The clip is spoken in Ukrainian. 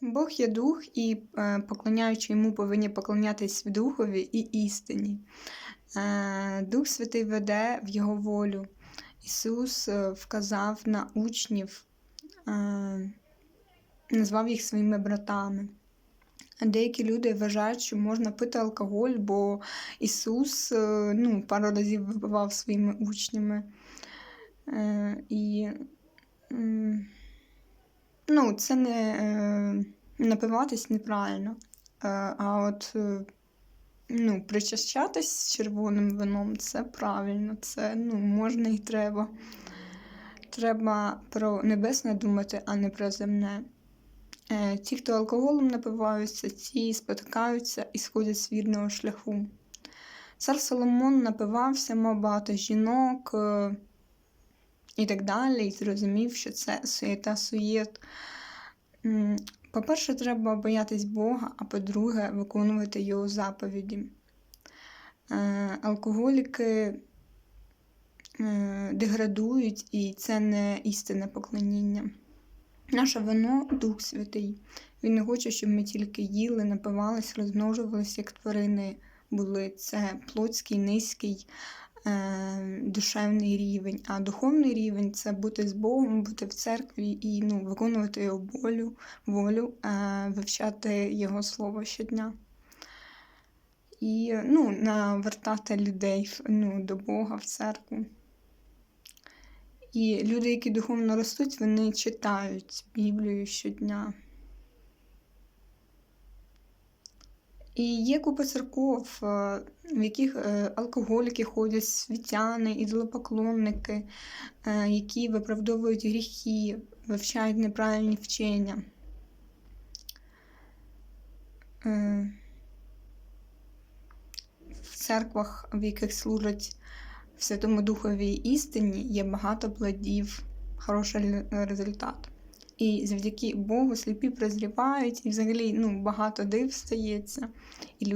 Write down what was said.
Бог є дух, і е, поклоняючи йому, повинні поклонятись в духові і істині. Е, Дух Святий веде в його волю. Ісус е, вказав на учнів, назвав їх своїми братами. Деякі люди вважають, що можна пити алкоголь, бо Ісус ну, пару разів випивав своїми учнями. І ну, це не е, напиватись неправильно. Е, А от е, ну, причащатись з червоним вином це правильно, це ну, можна і треба. Треба про небесне думати, а не про земне. Е, Ті, хто алкоголем напиваються, ті спотикаються і сходять з вірного шляху. Цар Соломон напивався, мав багато жінок е, і так далі, і зрозумів, що це суєта суєт. По-перше, треба боятись Бога, а по-друге, виконувати його заповіді. Е, Алкоголіки е, деградують, і це не істинне поклоніння. Наше вино Дух Святий. Він не хоче, щоб ми тільки їли, напивались, розмножувалися, як тварини були. Це плотський, низький, душевний рівень. А духовний рівень це бути з Богом, бути в церкві і ну, виконувати його волю, волю е, вивчати Його слово щодня. І ну, навертати людей ну, до Бога в церкву. І люди, які духовно ростуть, вони читають Біблію щодня. І є купа церков, е, в яких е, алкоголіки ходять, світяни, ідолопоклонники, е, які виправдовують гріхи, вивчають неправильні вчення. В церквах, в яких служать в Святому Духовій істині, є багато плодів, хороший результат. І завдяки Богу сліпі прозрівають, і взагалі ну, багато див стається. І